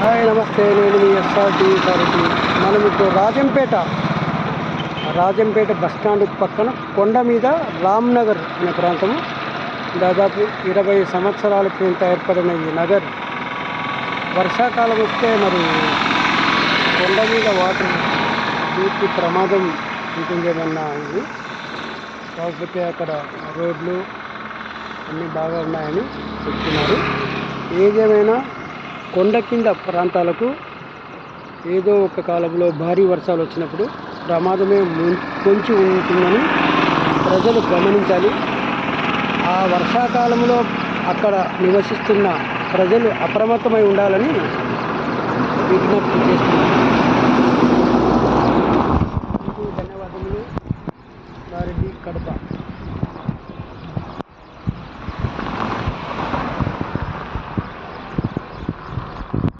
Hi నమస్తే నేను మీ SRT సారథి మనం ఇప్పుడు రాజంపేట రాజంపేట బస్ స్టాండ్ పక్కన కొండ మీద రామ్నగర్ అనే ప్రాంతము. దాదాపు ఇరవై సంవత్సరాల క్రింద ఏర్పడిన ఈ నగర్. వర్షాకాలం వస్తే మరి కొండ మీద వాటర్ పూర్తి ప్రమాదం ఉంటుందేమన్నా ఇది? కాకపోతే అక్కడ రోడ్లు అన్నీ బాగా ఉన్నాయని చెప్తున్నారు. ఏదేమైనా కొండ కింద ప్రాంతాలకు ఏదో ఒక కాలంలో భారీ వర్షాలు వచ్చినప్పుడు ప్రమాదమే పొంచి ఉంటుందని ప్రజలు గమనించాలి. ఆ వర్షాకాలంలో అక్కడ నివసిస్తున్న ప్రజలు అప్రమత్తమై ఉండాలని విజ్ఞప్తి చేస్తున్నారు. ధన్యవాదములు. వారెడ్డి కడప.